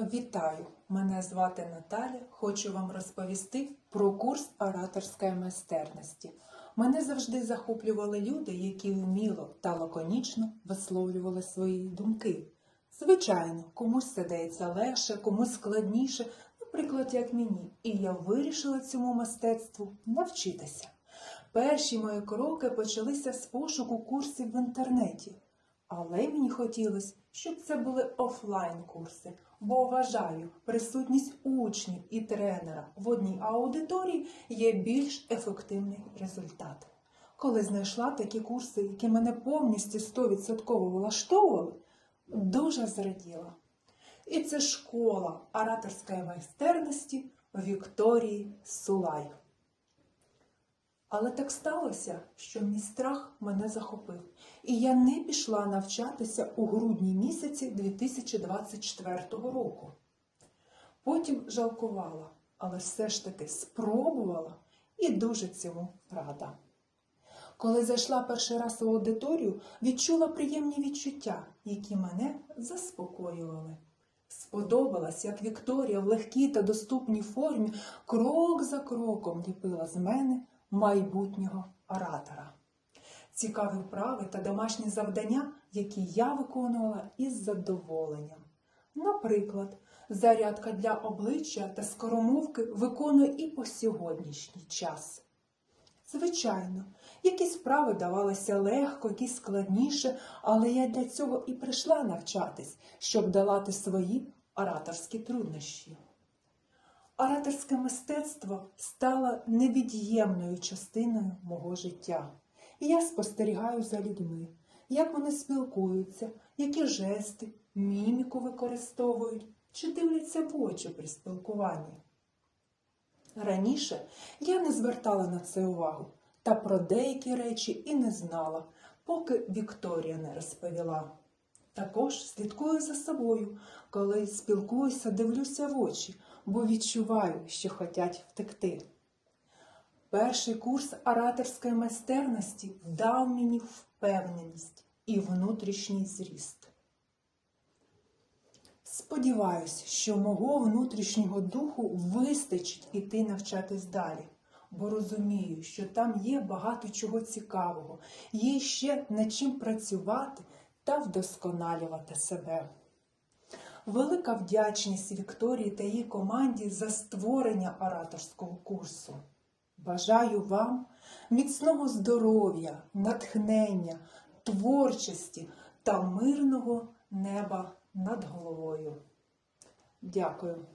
Вітаю! Мене звати Наталя. Хочу вам розповісти про курс ораторської майстерності. Мене завжди захоплювали люди, які вміло та лаконічно висловлювали свої думки. Звичайно, комусь це дається легше, комусь складніше, наприклад, як мені. І я вирішила цьому мистецтву навчитися. Перші мої кроки почалися з пошуку курсів в інтернеті. Але мені хотілося, щоб це були офлайн-курси, бо вважаю, присутність учнів і тренера в одній аудиторії є більш ефективний результат. Коли знайшла такі курси, які мене повністю 100% влаштовували, дуже зраділа. І це школа ораторської майстерності Вікторії Сулай. Але так сталося, що мій страх мене захопив, і я не пішла навчатися у грудні місяці 2024 року. Потім жалкувала, але все ж таки спробувала і дуже цьому рада. Коли зайшла перший раз у аудиторію, відчула приємні відчуття, які мене заспокоювали. Сподобалось, як Вікторія в легкій та доступній формі крок за кроком ліпила з мене майбутнього оратора. Цікаві вправи та домашні завдання, які я виконувала із задоволенням. Наприклад, зарядка для обличчя та скоромовки виконую і по сьогоднішній час. Звичайно, якісь вправи давалися легко, якісь складніше, але я для цього і прийшла навчатись, щоб долати свої ораторські труднощі. Ораторське мистецтво стало невід'ємною частиною мого життя. І я спостерігаю за людьми, як вони спілкуються, які жести, міміку використовують чи дивляться в очі при спілкуванні. Раніше я не звертала на це увагу та про деякі речі і не знала, поки Вікторія не розповіла. Також слідкую за собою, коли спілкуюся, дивлюся в очі, бо відчуваю, що хотять втекти. Перший курс ораторської майстерності дав мені впевненість і внутрішній зріст. Сподіваюсь, що мого внутрішнього духу вистачить іти навчатись далі, бо розумію, що там є багато чого цікавого, є ще над чим працювати та вдосконалювати себе. Велика вдячність Вікторії та її команді за створення ораторського курсу. Бажаю вам міцного здоров'я, натхнення, творчості та мирного неба над головою. Дякую.